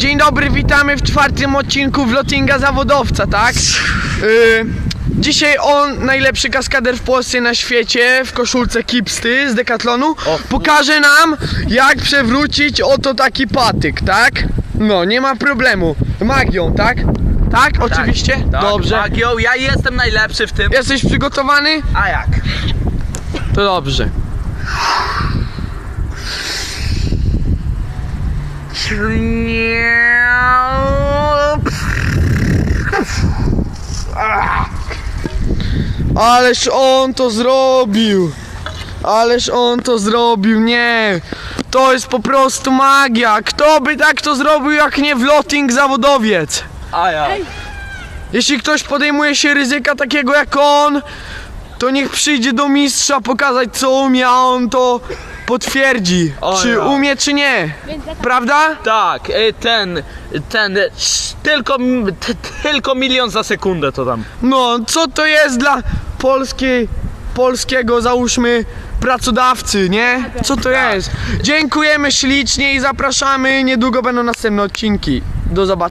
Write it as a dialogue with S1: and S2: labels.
S1: Dzień dobry, witamy w czwartym odcinku Vlotinga Zawodowca, tak? Y, dzisiaj on, najlepszy kaskader w Polsce i na świecie, w koszulce Kipsty z Decathlonu, pokaże nam, jak przewrócić oto taki patyk, tak? No, nie ma problemu. Magią, tak? Tak, oczywiście?
S2: Tak,
S1: Dobrze.
S2: Magią, ja jestem najlepszy w tym.
S1: Jesteś przygotowany?
S2: A jak?
S1: To dobrze. Ależ on to zrobił! Ależ on to zrobił, nie! To jest po prostu magia! Kto by tak to zrobił jak nie vloting zawodowiec?
S2: A jak?
S1: Jeśli ktoś podejmuje się ryzyka takiego jak on, to niech przyjdzie do mistrza pokazać co umie, a on to potwierdzi,
S2: O
S1: czy
S2: ja.
S1: umie czy nie. Prawda?
S2: Tak, y, ten, ten, y, tylko, t, tylko milion za sekundę to tam.
S1: No, co to jest dla polskiej, polskiego, załóżmy, pracodawcy, nie? Co to jest? Dziękujemy ślicznie i zapraszamy, niedługo będą następne odcinki. Do zobaczenia.